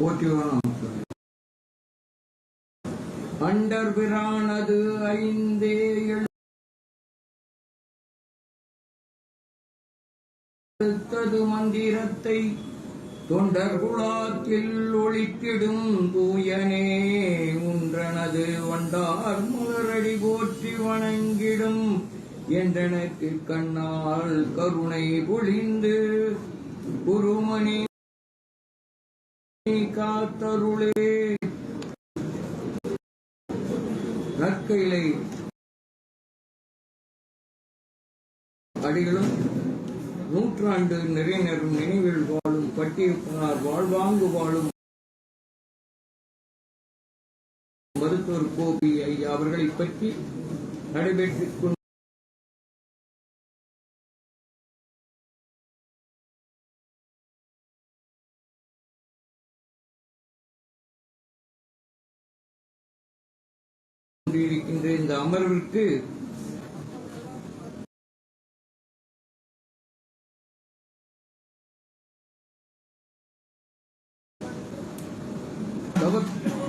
போற்றிவனம் under பிரானது ஐந்தே எழுத்தது மந்திரத்தை தொண்டர் குலாத்தில் ஒளித்திடும் தூயனே உன்றனது வண்டார் மலரடி போற்றி வணங்கிடும் என்றனக்கு கண்ணால் கருணை பொழிந்து குருமணி காத்தருளே நற்கையிலை அடிகளும் நூற்றாண்டு நிறைஞரும் நினைவில் வாழும் பட்டியப்பனார் வாழ்வாங்கு வாழும் மருத்துவர் கோபி ஐயா அவர்களை பற்றி நடைபெற்றுக் கொண்டு கொண்டிருக்கின்ற இந்த அமர்விற்கு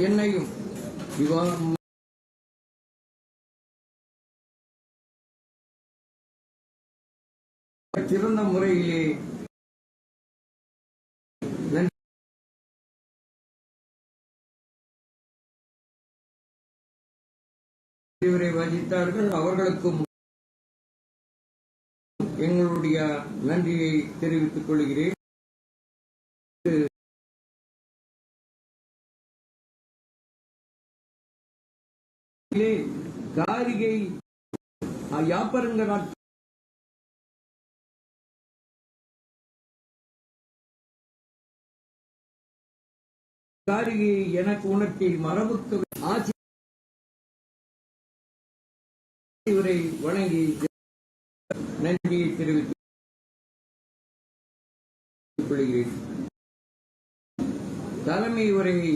என்னையும் விவா சிறந்த முறையிலே இவரை வகித்தார்கள் அவர்களுக்கும் எங்களுடைய நன்றியை தெரிவித்துக் கொள்கிறேன். காரிகை யாப்பருங்க நாட்டு காரிகையை எனக்கு உணர்த்தி மரபுக்கு ஆட்சி இவரை வணங்கி நன்றியை தெரிவித்துக் கொள்கிறேன். தலைமை உரையை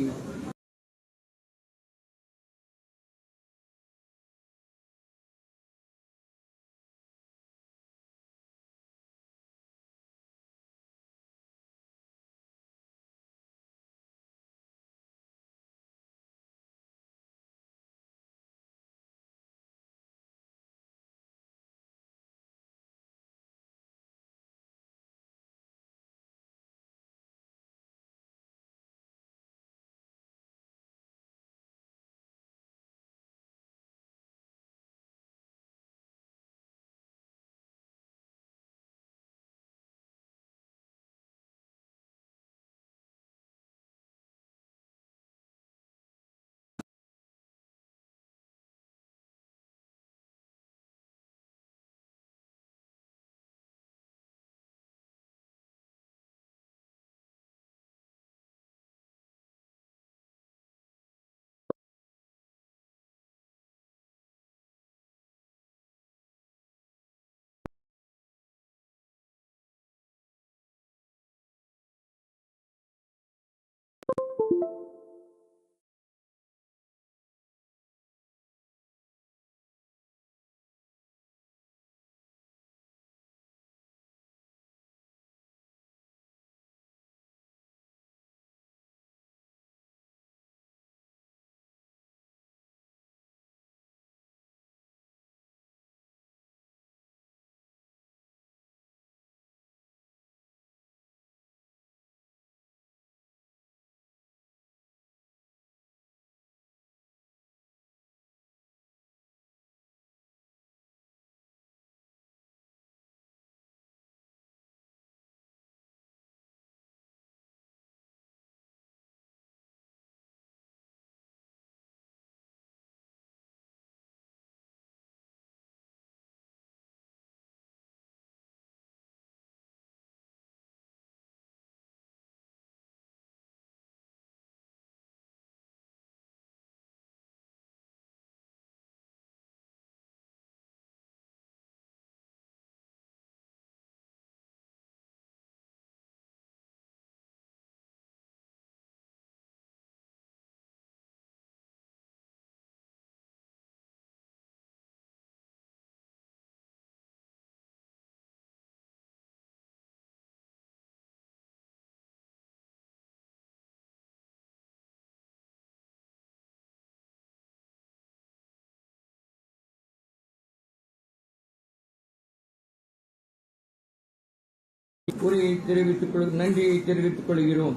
உரையை தெரிவித்துக் கொள் நன்றியை தெரிவித்துக் கொள்கிறோம்.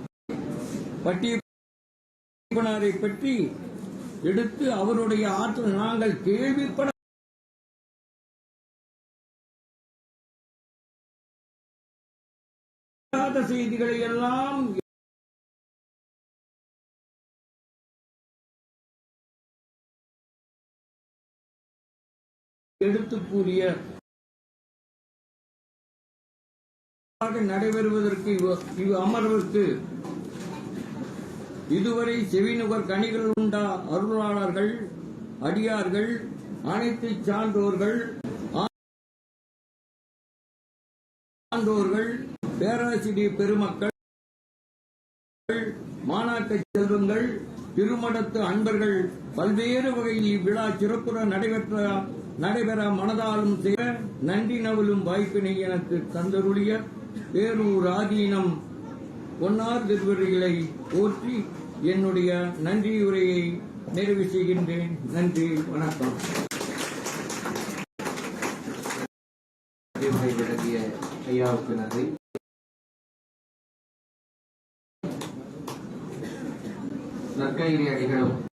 பட்டியப்பனாரை பற்றி எடுத்து அவருடைய ஆற்றல் நாங்கள் கேள்விப்பட செய்திகளை எல்லாம் எடுத்து கூறிய நடைபெறுவதற்கு இவ்- அமர்வுக்கு இதுவரை செவிநுகர் கனிகள் உண்டா? அருளாளர்கள் அடியார்கள் அனைத்து சான்றோர்கள் சான்றோர்கள் பேராசிரியர் பெருமக்கள் மாநாட்டு செல்வங்கள் திருமடத்து அன்பர்கள் பல்வேறு வகையில் இவ்விழா சிறப்புற நடைபெற்ற நடைபெற மனதாலும் செய்ய நன்றி நவலும் வாய்ப்பினை எனக்கு தந்தருளிய பேரூர் ஆதீனம் பொன்னார் திருவருகளை போற்றி என்னுடைய நன்றியுரையை நிறைவு செய்கின்றேன். நன்றி வணக்கம். விளக்கிய ஐயாவுக்கு நன்றி. நற்கையிலே அடிகளும்